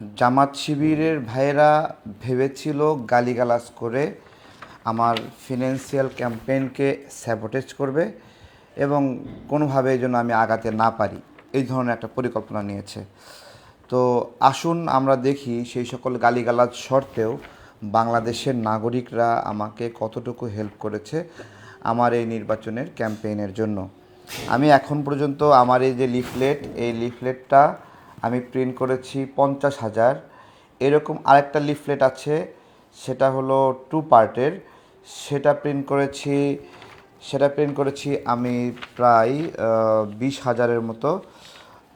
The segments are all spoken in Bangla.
জামাত শিবিরের ভাইয়েরা ভেবেছিল গালিগালাজ করে আমার ফিনান্সিয়াল ক্যাম্পেইনকে স্যাবোটেজ করবে এবং কোনোভাবে যেন আমি আগাতে না পারি। এই ধরনের একটা পরিকল্পনা নিয়েছে। তো আসুন আমরা দেখি সেই সকল গালিগালাজ সত্ত্বেও বাংলাদেশের নাগরিকরা আমাকে কতটুকু হেল্প করেছে আমার এই নির্বাচনের ক্যাম্পেইনের জন্য। আমি এখন পর্যন্ত আমার এই যে লিফলেট এই লিফলেটটা আমি প্রিন্ট করেছি পঞ্চাশ হাজার। এরকম আরেকটা লিফলেট আছে, সেটা হলো টু পার্টের সেটা প্রিন্ট করেছি, সেটা প্রিন্ট করেছি আমি প্রায় বিশ হাজারের মতো।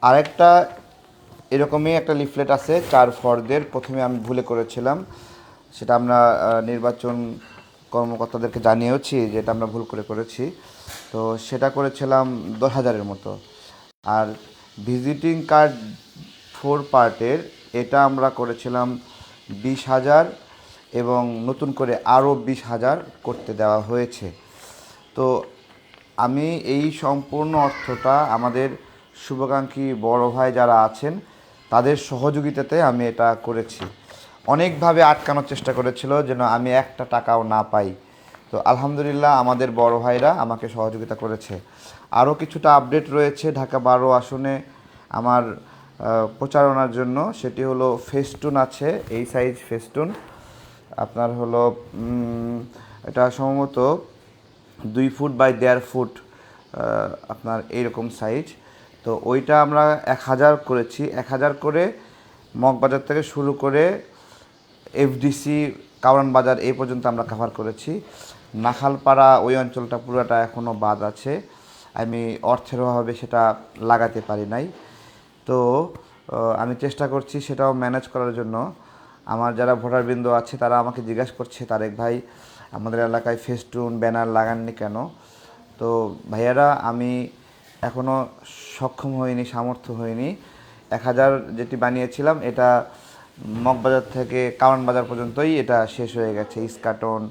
আরেকটা এরকমই একটা লিফলেট আছে চার ফর্দের প্রথমে আমি ভুলে করেছিলাম। সেটা আমরা নির্বাচন কর্মকর্তাদেরকে জানিয়েওছি যে এটা আমরা ভুল করে করেছি। তো সেটা করেছিলাম দশ হাজারের মতো। আর ভিজিটিং কার্ড ফোর পার্টের, এটা আমরা করেছিলাম বিশ হাজার এবং নতুন করে আরও বিশ হাজার করতে দেওয়া হয়েছে। তো আমি এই সম্পূর্ণ অর্থটা আমাদের শুভাকাঙ্ক্ষী বড় ভাই যারা আছেন, তাদের সহযোগিতাতে আমি এটা করেছি। অনেকভাবে আটকানোর চেষ্টা করেছিল যেন আমি একটা টাকাও না পাই। তো আলহামদুলিল্লাহ আমাদের বড় ভাইরা আমাকে সহযোগিতা করেছে। আরও কিছুটা আপডেট রয়েছে ঢাকা বারো আসনে আমার প্রচারণার জন্য। সেটি হলো ফেস্টুন আছে, এই সাইজ ফেস্টুন। আপনার হলো এটা সম্ভবত দুই ফুট বাই দেড় ফুট আপনার এইরকম সাইজ তো ওইটা আমরা এক হাজার করেছি। এক হাজার করে মগবাজার থেকে শুরু করে এফডিসি কাউরান বাজার এই পর্যন্ত আমরা কভার করেছি। নাখালপাড়া ওই অঞ্চলটা পুরোটা এখনও বাদ আছে। আমি অর্থের অভাবে সেটা লাগাতে পারি নাই। তো আমি চেষ্টা করছি সেটাও ম্যানেজ করার জন্য। আমার যারা ভোটারবৃন্দ আছে, তারা আমাকে জিজ্ঞাসা করছে, তারেক ভাই, আমাদের এলাকায় ফেস্টুন, ব্যানার লাগাননি কেন? তো, ভাইয়ারা, আমি এখনও সক্ষম হইনি, সামর্থ্য হইনি। এক হাজার যেটি বানিয়েছিলাম, এটা মগবাজার থেকে কারণ বাজার পর্যন্তই এটা শেষ হয়ে গেছে। ইস্কাটন,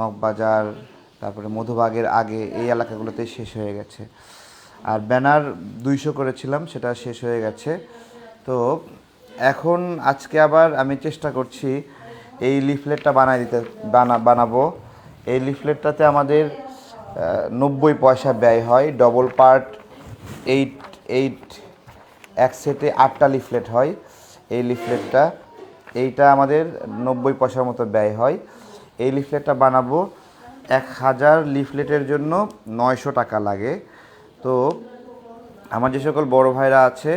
মগবাজার তারপরে মধুবাগের আগে এই এলাকাগুলোতে শেষ হয়ে গেছে। আর ব্যানার দুইশো করেছিলাম, সেটা শেষ হয়ে গেছে। তো এখন আজকে আবার আমি চেষ্টা করছি এই লিফলেটটা বানাই দিতে, বানা, বানাবো। এই লিফলেটটাতে আমাদের নব্বই পয়সা ব্যয় হয়। ডবল পার্ট, এইট এইট, এক সেটে আটটা লিফলেট হয় এই লিফলেটটা। এইটা আমাদের নব্বই পয়সার মতো ব্যয় হয়। এই লিফলেটটা বানাবো। এক হাজার লিফলেটের জন্য নয়শো টাকা লাগে। তো আমার যে সকল বড় ভাইরা আছে,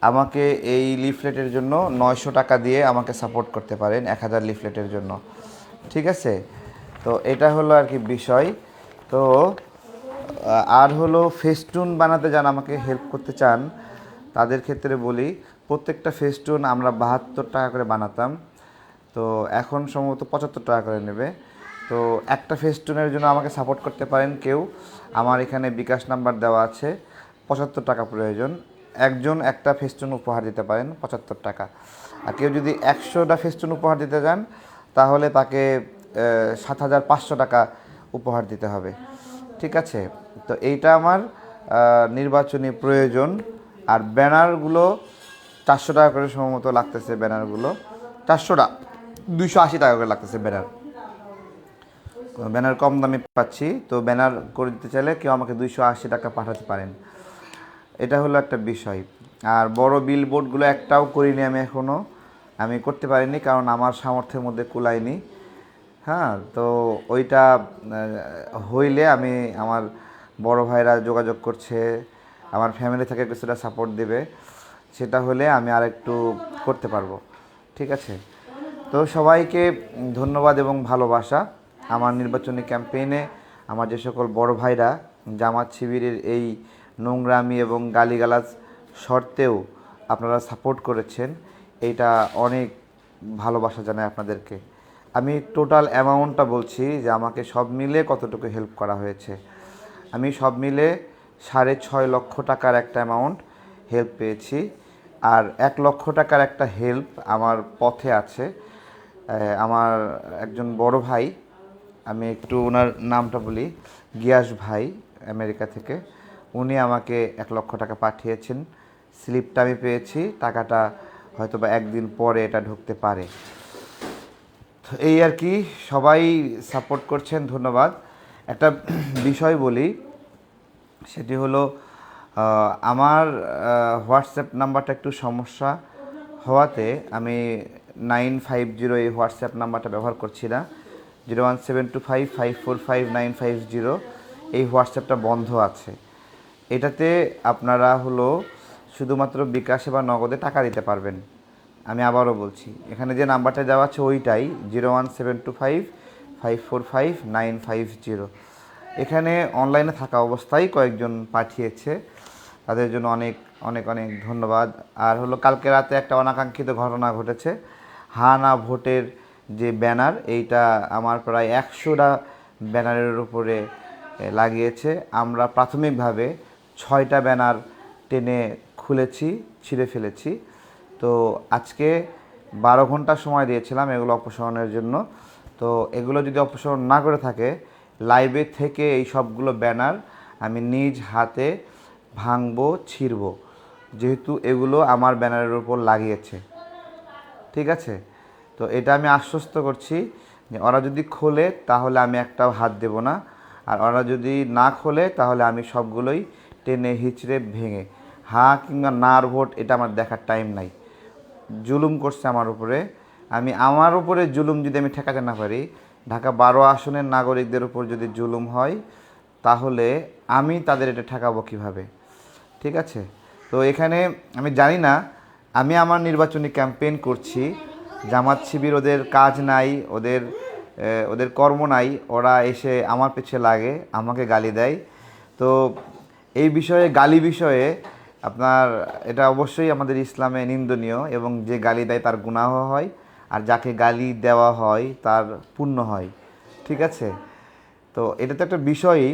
আমাকে এই লিফলেটের জন্য নয়শো টাকা দিয়ে আমাকে সাপোর্ট করতে পারেন এক হাজার লিফলেটের জন্য। ঠিক আছে? তো এটা হলো আর কি বিষয়। তো আর হলো ফেস্টুন বানাতে যান আমাকে হেল্প করতে চান, তাদের ক্ষেত্রে বলি, প্রত্যেকটা ফেস্টুন আমরা বাহাত্তর টাকা করে বানাতাম। তো এখন সম্ভবত পঁচাত্তর টাকা করে নেবে। তো একটা ফেস্টুনের জন্য আমাকে সাপোর্ট করতে পারেন কেউ। আমার এখানে বিকাশ নাম্বার দেওয়া আছে, পঁচাত্তর টাকা প্রয়োজন। একজন একটা ফেস্টুন উপহার দিতে পারেন, পঁচাত্তর টাকা। আর কেউ যদি একশোটা ফেস্টুন উপহার দিতে যান তাহলে তাকে সাত হাজার পাঁচশো টাকা উপহার দিতে হবে। ঠিক আছে? তো এইটা আমার নির্বাচনী প্রয়োজন। আর ব্যানারগুলো চারশো টাকা করে সম্ভবত লাগতেছে ব্যানারগুলো। চারশোটা, দুইশো আশি টাকা করে লাগতেছে ব্যানার। ব্যানার কম দামে পাচ্ছি, তো ব্যানার করে দিতে চাইলে কেউ আমাকে দুইশো আশি টাকা পাঠাতে পারেন। এটা হলো একটা বিষয়। আর বড় বিল বোর্ডগুলো একটাও করিনি আমি এখনও আমি করতে পারিনি কারণ আমার সামর্থ্যের মধ্যে কুলায়নি হ্যাঁ তো ওইটা হইলে আমি আমার বড় ভাইরা যোগাযোগ করছে, আমার ফ্যামিলি থেকে কিছুটা সাপোর্ট দেবে। সেটা হলে আমি আর একটু করতে পারব। ঠিক আছে? তো সবাইকে ধন্যবাদ এবং ভালোবাসা। আমার নির্বাচনী ক্যাম্পেইনে আমার যে সকল বড় ভাইরা জামাত শিবিরের এই নোংরামি এবং গালিগালাজ শর্তেও আপনারা সাপোর্ট করেছেন, এটা অনেক ভালোবাসা জানাই আপনাদেরকে। আমি টোটাল অ্যামাউন্টটা বলছি যে আমাকে সব মিলে কতটুকু হেল্প করা হয়েছে। আমি সব মিলে সাড়ে ছয় লক্ষ টাকার একটা অ্যামাউন্ট হেল্প পেয়েছি, আর এক লক্ষ টাকার একটা হেল্প আমার পথে আছে। আমার একজন বড় ভাই আমি একটু ওনার নামটা বলি, গিয়াস ভাই, আমেরিকা থেকে। উনি আমাকে এক লক্ষ টাকা পাঠিয়েছেন। স্লিপটা আমি পেয়েছি, টাকাটা হয়তো বা একদিন পরে এটা ঢুকতে পারে। তো এই আর কি, সবাই সাপোর্ট করছেন, ধন্যবাদ। একটা বিষয় বলি, সেটি হলো আমার হোয়াটসঅ্যাপ নাম্বারটা একটু সমস্যা হওয়াতে আমি নাইন ফাইভ জিরো এই হোয়াটসঅ্যাপ নাম্বারটা ব্যবহার করছি না। Zero one seven two five five four, five nine five zero. এই হোয়াটসঅ্যাপটা বন্ধ আছে। এটাতে আপনারা হলো শুধুমাত্র বিকাশে বা নগদে টাকা দিতে পারবেন। আমি আবারও বলছি, এখানে যে নাম্বারটা দেওয়া আছে ওইটাই zero one seven two five five four five, nine five zero. এখানে অনলাইনে থাকা অবস্থায় কয়েকজন পাঠিয়েছে। তাদের জন্য অনেক অনেক অনেক ধন্যবাদ। আর হলো কালকে রাতে একটা অনাকাঙ্ক্ষিত ঘটনা ঘটেছে। হা না ভোটের যে ব্যানার, এইটা আমার প্রায় একশোটা ব্যানারের উপরে লাগিয়েছে। আমরা প্রাথমিকভাবে ছয়টা ব্যানার টেনে খুলেছি, ছিঁড়ে ফেলেছি। তো আজকে বারো ঘণ্টা সময় দিয়েছিলাম এগুলো অপসারণের জন্য। তো এগুলো যদি অপসারণ না করে থাকে, লাইভে থেকে এই সবগুলো ব্যানার আমি নিজ হাতে ভাঙবো, ছিঁড়বো। যেহেতু এগুলো আমার ব্যানারের উপর লাগিয়েছে। ঠিক আছে? তো এটা আমি আশ্বস্ত করছি যে ওরা যদি খোলে, তাহলে আমি একটাও হাত দেব না। আর ওরা যদি না খোলে, তাহলে আমি সবগুলোই টেনে হিচড়ে ভেঙে। হা কিংবা নার ভোট, এটা আমার দেখার টাইম নাই। জুলুম করছে আমার উপরে। আমি, আমার উপরে জুলুম যদি আমি ঠেকাতে না পারি, ঢাকা বারো আসনের নাগরিকদের উপর যদি জুলুম হয়, তাহলে আমি তাদের এটা ঠেকাবো কীভাবে? ঠিক আছে? তো এখানে আমি জানি না, আমি আমার নির্বাচনী ক্যাম্পেইন করছি। জামাত শিবির ওদের কাজ নাই, ওদের ওদের কর্ম নাই, ওরা এসে আমার পেছে লাগে, আমাকে গালি দেয়। তো এই বিষয়ে, গালি বিষয়ে আপনার, এটা অবশ্যই আমাদের ইসলামে নিন্দনীয় এবং যে গালি দেয় তার গুনাহ হয়, আর যাকে গালি দেওয়া হয় তার পুণ্য হয়। ঠিক আছে? তো এটা তো একটা বিষয়ই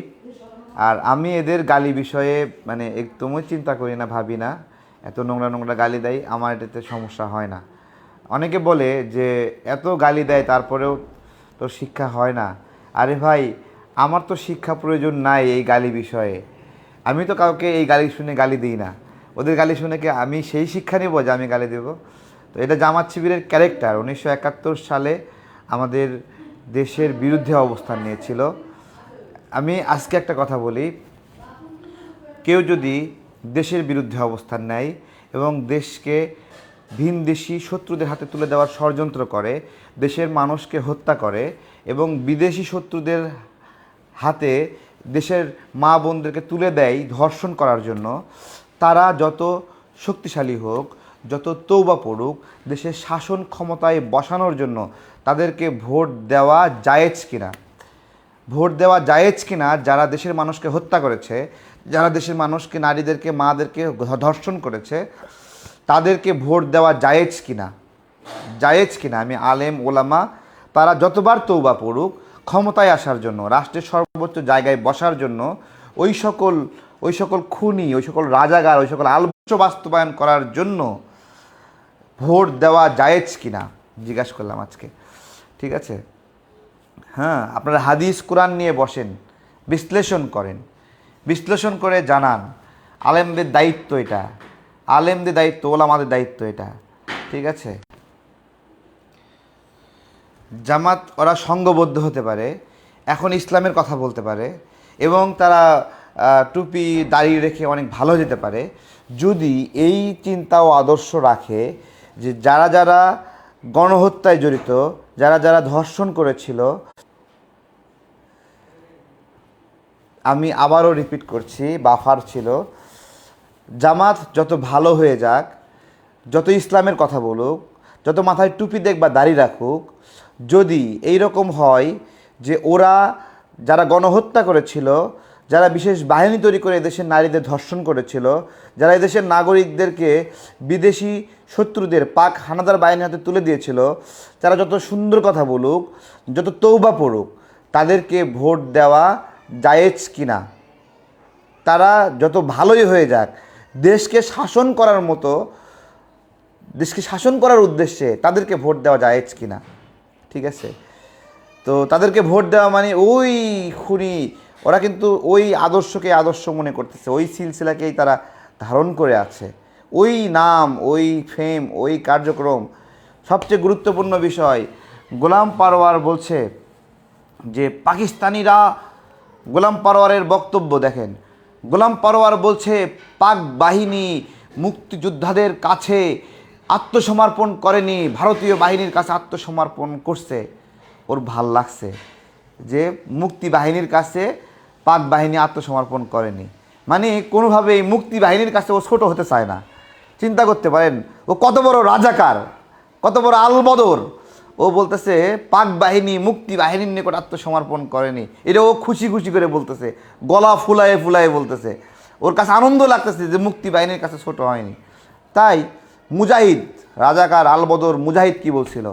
আর আমি এদের গালি বিষয়ে মানে একদমই চিন্তা করি না, ভাবি না। এত নোংরা নোংরা গালি দেয়, আমার এটাতে সমস্যা হয় না। অনেকে বলে যে এত গালি দেয় তারপরেও তোর শিক্ষা হয় না। আরে ভাই, আমার তো শিক্ষা প্রয়োজন নাই এই গালি বিষয়ে। আমি তো কাউকে এই গালি শুনে গালি দিই না। ওদের গালি শুনে কি আমি সেই শিক্ষা নেব যে আমি গালি দেব? তো এটা জামাত শিবিরের ক্যারেক্টার। উনিশশো একাত্তর সালে আমাদের দেশের বিরুদ্ধে অবস্থান নিয়েছিল। আমি আজকে একটা কথা বলি। কেউ যদি দেশের বিরুদ্ধে অবস্থান নেয় এবং দেশকে ভিনদেশি শত্রুদের হাতে তুলে দেওয়ার ষড়যন্ত্র করে, দেশের মানুষকে হত্যা করে এবং বিদেশি শত্রুদের হাতে দেশের মা বোনদেরকে তুলে দেয় ধর্ষণ করার জন্য। তারা যত শক্তিশালী হোক, যত তৌবা পড়ুক, দেশের শাসন ক্ষমতায় বসানোর জন্য তাদেরকে ভোট দেওয়া জায়েজ কিনা? ভোট দেওয়া জায়েজ কিনা? যারা দেশের মানুষকে হত্যা করেছে, যারা দেশের মানুষকে, নারীদেরকে, মাদেরকে ধর্ষণ করেছে তাদেরকে ভোট দেওয়া জায়েজ কিনা? জায়েজ কিনা? আমি আলেম, ওলামা, তারা যতবার তৌবা পড়ুক, ক্ষমতায় আসার জন্য, রাষ্ট্রের সর্বোচ্চ জায়গায় বসার জন্য, ওই সকল ওই সকল খুনি, ওই সকল রাজাগার, ওই সকল আলস্য বাস্তবায়ন করার জন্য ভোট দেওয়া জায়েজ কিনা? জিজ্ঞাসা করলাম আজকে। ঠিক আছে? হ্যাঁ আপনারা হাদিস, কোরআন নিয়ে বসেন, বিশ্লেষণ করেন। বিশ্লেষণ করে জানান। আলেমদের দায়িত্ব এটা। আলেমদের দায়িত্ব, ওলামাদের দায়িত্ব এটা। ঠিক আছে? জামাত ওরা সঙ্গবদ্ধ হতে পারে, এখন ইসলামের কথা বলতে পারে, এবং তারা টুপি, দাড়ি রেখে অনেক ভালো যেতে পারে। যদি এই চিন্তা ও আদর্শ রাখে যে যারা যারা গণহত্যায় জড়িত, যারা যারা ধর্ষণ করেছিল, আমি আবারও রিপিট করছি, বাফার ছিল জামাত যত ভালো হয়ে যাক, যত ইসলামের কথা বলুক, যত মাথায় টুপি দেখ বা দাড়ি রাখুক, যদি এই রকম হয় যে ওরা যারা গণহত্যা করেছিল, যারা বিশেষ বাহিনী তৈরি করে এদেশের নারীদের ধর্ষণ করেছিল, যারা এদেশের নাগরিকদেরকে বিদেশি শত্রুদের পাক হানাদার বাহিনীর হাতে তুলে দিয়েছিল যারা যত সুন্দর কথা বলুক, যত তৌবা পড়ুক, তাদেরকে ভোট দেওয়া জায়েজ কিনা? তারা যত ভালোই হয়ে যাক দেশকে শাসন করার মতো, দেশকে শাসন করার উদ্দেশ্যে তাদেরকে ভোট দেওয়া যায় কি না ঠিক আছে? তো তাদেরকে ভোট দেওয়া মানে ওই খুনি, ওরা কিন্তু ওই আদর্শকে আদর্শ মনে করতেছে, ওই সিলসিলাকেই তারা ধারণ করে আছে। ওই নাম, ওই ফেম, ওই কার্যক্রম, সবচেয়ে গুরুত্বপূর্ণ বিষয়, গোলাম পারওয়ার বলছে যে, পাকিস্তানিরা গোলাম পারওয়ারের বক্তব্য দেখেন গোলাম পারওয়ার বলছে, পাক বাহিনী মুক্তিযোদ্ধাদের কাছে আত্মসমর্পণ করেনি, ভারতীয় বাহিনীর কাছে আত্মসমর্পণ করছে। ওর ভালো লাগছে যে মুক্তি বাহিনীর কাছে পাক বাহিনী আত্মসমর্পণ করেনি। মানে কোনোভাবেই মুক্তি বাহিনীর কাছে ও ছোট হতে চায় না। চিন্তা করতে পারেন, ও কত বড় রাজাকার, কত বড় আলবদর ও বলতেছে, পাক বাহিনী, মুক্তি বাহিনীর নিকট আত্মসমর্পণ করেনি। এটা ও খুশি খুশি করে বলতেছে, গলা ফুলায়ে ফুলায়ে বলতেছে। ওর কাছে আনন্দ লাগতেছে যে মুক্তি বাহিনীর কাছে ছোট হয়নি। তাই মুজাহিদ, রাজাকার আলবদর মুজাহিদ কি বলছিল?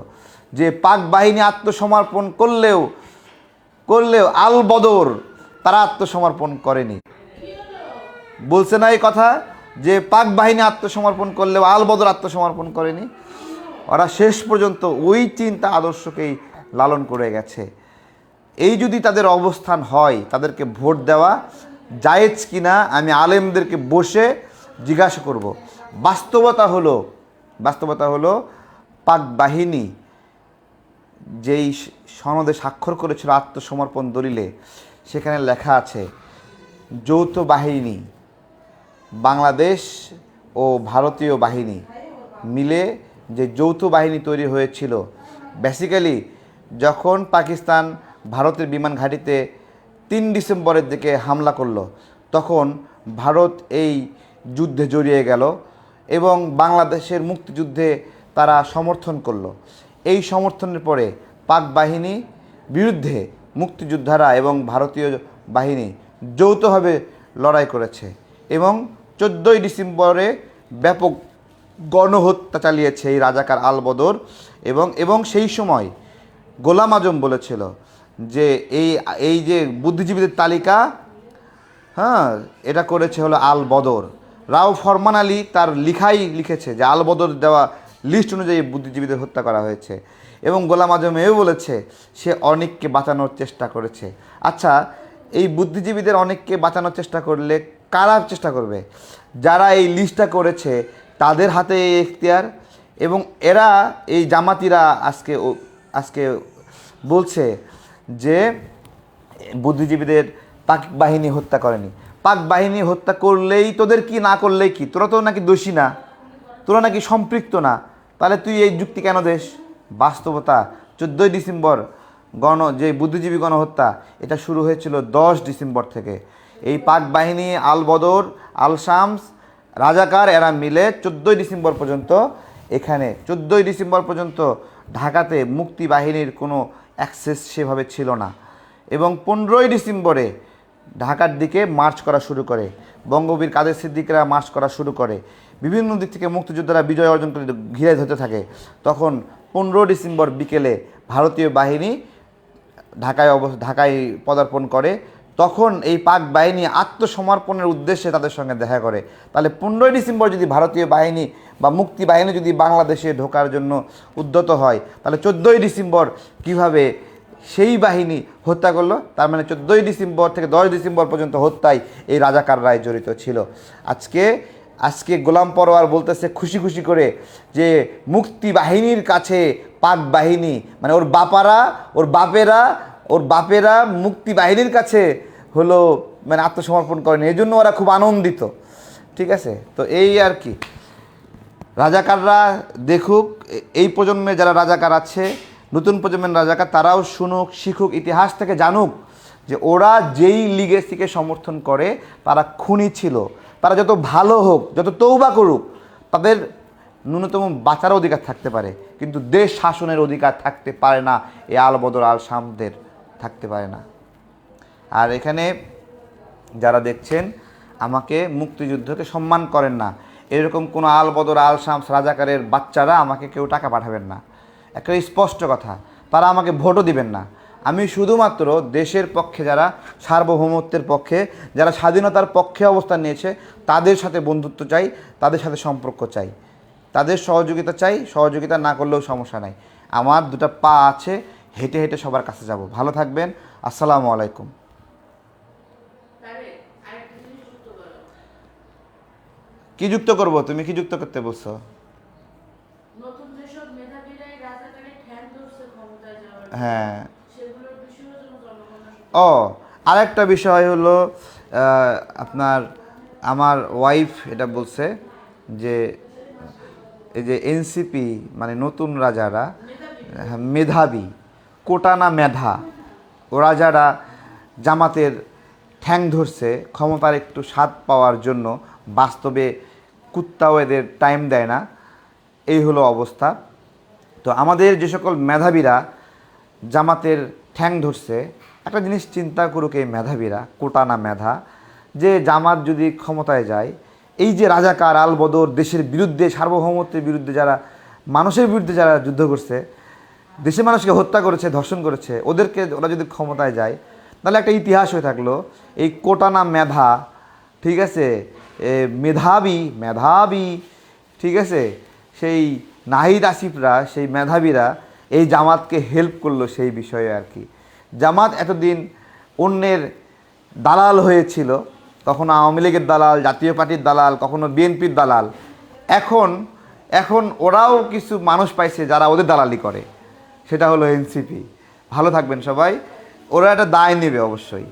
যে পাক বাহিনী আত্মসমর্পণ করলেও করলেও আল বদর তারা আত্মসমর্পণ করেনি। বলছে না এই কথা? যে পাক বাহিনী আত্মসমর্পণ করলেও আল বদর আত্মসমর্পণ করেনি। ওরা শেষ পর্যন্ত ওই চিন্তা আদর্শকেই লালন করে গেছে। এই যদি তাদের অবস্থান হয়, তাদেরকে ভোট দেওয়া জায়েজ কিনা, আমি আলেমদেরকে বসে জিজ্ঞাসা করব। বাস্তবতা হলো বাস্তবতা হলো পাক বাহিনী যেই সনদে স্বাক্ষর করেছিল আত্মসমর্পণ দলিলে, সেখানে লেখা আছে, যৌথ বাহিনী, বাংলাদেশ ও ভারতীয় বাহিনী মিলে যে যৌথ বাহিনী তৈরি হয়েছিল। বেসিক্যালি যখন পাকিস্তান ভারতের বিমান ঘাঁটিতে তিন ডিসেম্বরের দিকে হামলা করল, তখন ভারত এই যুদ্ধে জড়িয়ে গেল এবং বাংলাদেশের মুক্তিযুদ্ধে তারা সমর্থন করল। এই সমর্থনের পরে পাক বাহিনী বিরুদ্ধে মুক্তিযোদ্ধারা এবং ভারতীয় বাহিনী যৌথভাবে লড়াই করেছে এবং চোদ্দোই ডিসেম্বরে ব্যাপক গণহত্যা চালিয়েছে এই রাজাকার আল বদর এবং এবং সেই সময় গোলাম আজম বলেছিল যে এই এই যে বুদ্ধিজীবীদের তালিকা হ্যাঁ এটা করেছে হলো আল বদর রাও ফরমান আলী তার লিখাই লিখেছে যে আল বদর দেওয়া লিস্ট অনুযায়ী বুদ্ধিজীবীদের হত্যা করা হয়েছে এবং গোলাম আজম এও বলেছে সে অনেককে বাঁচানোর চেষ্টা করেছে। আচ্ছা এই বুদ্ধিজীবীদের অনেককে বাঁচানোর চেষ্টা করলে কারা চেষ্টা করবে? যারা এই লিস্টটা করেছে তাদের হাতে এই এখতিয়ার এবং এরা, এই জামাতিরা আজকে আজকে বলছে যে বুদ্ধিজীবীদের পাক বাহিনী হত্যা করেনি। পাক বাহিনী হত্যা করলেই তোদের কি, না করলেই কি? তোরা তো নাকি দোষী না। তোরা নাকি সম্পৃক্ত না। তাহলে তুই এই যুক্তি কেন দেশ বাস্তবতা, চোদ্দোই ডিসেম্বর গণ, যে বুদ্ধিজীবী গণহত্যা, এটা শুরু হয়েছিল দশ ডিসেম্বর থেকে। এই পাক বাহিনী, আল বদর, আল শামস রাজাকার এরা মিলে চোদ্দোই ডিসেম্বর পর্যন্ত এখানে, চোদ্দোই ডিসেম্বর পর্যন্ত ঢাকাতে মুক্তি বাহিনীর কোনো অ্যাক্সেস সেভাবে ছিল না। এবং পনেরোই ডিসেম্বরে ঢাকার দিকে মার্চ করা শুরু করে, বঙ্গবীর কাদের সিদ্দিকরা মার্চ করা শুরু করে। বিভিন্ন দিক থেকে মুক্তিযোদ্ধারা বিজয় অর্জন করে ঘিরে ধরতে থাকে। তখন পনেরো ডিসেম্বর বিকেলে ভারতীয় বাহিনী ঢাকায় অবস ঢাকায় পদার্পণ করে। তখন এই পাক বাহিনী আত্মসমর্পণের উদ্দেশ্যে তাদের সঙ্গে দেখা করে। তাহলে পনেরোই ডিসেম্বর যদি ভারতীয় বাহিনী বা মুক্তি বাহিনী যদি বাংলাদেশে ঢোকার জন্য উদ্যত হয়, তাহলে চোদ্দোই ডিসেম্বর কীভাবে সেই বাহিনী হত্যা করল? তার মানে চোদ্দোই ডিসেম্বর থেকে দশ ডিসেম্বর পর্যন্ত হত্যায় এই রাজাকার রায় জড়িত ছিল। আজকে আজকে গোলাম পরোয়ার বলতেছে খুশি খুশি করে যে মুক্তি বাহিনীর কাছে পাক বাহিনী মানে ওর বাপারা, ওর বাপেরা ওর বাপেরা মুক্তি বাহিনীর কাছে হলো মানে আত্মসমর্পণ করেনি। এই জন্য ওরা খুব আনন্দিত। ঠিক আছে? তো এই আর কি। রাজাকাররা দেখুক এই প্রজন্মে যারা রাজাকার আছে, নতুন প্রজন্মের রাজাকার, তারাও শুনুক, শিখুক, ইতিহাস থেকে জানুক যে ওরা যেই লিগেসিকে সমর্থন করে, তারা খুনি ছিল। তারা যত ভালো হোক, যত তৌবা করুক, তাদের ন্যূনতম বাঁচার অধিকার থাকতে পারে। কিন্তু দেশ শাসনের অধিকার থাকতে পারে না এই আল বদর আল শামদের থাকতে পারে না। আর এখানে যারা দেখছেন, আমাকে মুক্তিযুদ্ধকে সম্মান করেন না। এরকম কোনো আল বদর আল শামস রাজাকারের বাচ্চারা আমাকে কেউ টাকা পাঠাবেন না। একটা স্পষ্ট কথা, তারা আমাকে ভোটও দিবেন না। আমি শুধুমাত্র দেশের পক্ষে যারা, সার্বভৌমত্বের পক্ষে, যারা স্বাধীনতার পক্ষে অবস্থান নিয়েছে, তাদের সাথে বন্ধুত্ব চাই, তাদের সাথে সম্পর্ক চাই। তাদের সহযোগিতা চাই, সহযোগিতা না করলেও সমস্যা নাই। আমার দুটো পা আছে হেঁটে হেঁটে সবার কাছে যাব। ভালো থাকবেন। আসসালামু আলাইকুম। কি যুক্ত করব? তুমি কি যুক্ত করতে বলছো? হ্যাঁ। ও আরেকটা বিষয় হলো আপনার আমার ওয়াইফ এটা বলছে যে এই যে এনসিপি মানে নতুন রাজারা হ্যাঁ, মেধাবী। কোটা না মেধা। ওরা যারা জামাতের ঠ্যাং ধরছে, ক্ষমতার একটু স্বাদ পাওয়ার জন্য বাস্তবে কুত্তাও এদের টাইম দেয় না। এই হলো অবস্থা। তো আমাদের যে সকল মেধাবীরা জামাতের ঠ্যাং ধরছে, একটা জিনিস চিন্তা করুক এই মেধাবীরা, কোটা না মেধা, যে জামাত যদি ক্ষমতায় যায়, এই যে রাজাকার আল বদর দেশের বিরুদ্ধে, সার্বভৌমত্বের বিরুদ্ধে যারা, মানুষের বিরুদ্ধে যারা যুদ্ধ করছে দেশের মানুষকে হত্যা করেছে, ধর্ষণ করেছে, ওদেরকে ওরা যদি ক্ষমতায় যায়, তাহলে একটা ইতিহাস হয়ে থাকল। এই কোটানা মেধা, ঠিক আছে? মেধাবী মেধাবী, ঠিক আছে? সেই নাহিদ আসিফরা, সেই মেধাবীরা এই জামাতকে হেল্প করল সেই বিষয়ে আর কি। জামাত এতদিন অন্যের দালাল হয়েছিল, কখনো আওয়ামী লীগের দালাল, জাতীয় পার্টির দালাল, কখনো বিএনপির দালাল। এখন এখন ওরাও কিছু মানুষ পাইছে যারা ওদের দালালি করে। সেটা হলো এনসিপি ভালো থাকবেন সবাই। ওরা একটা দায় নেবে অবশ্যই।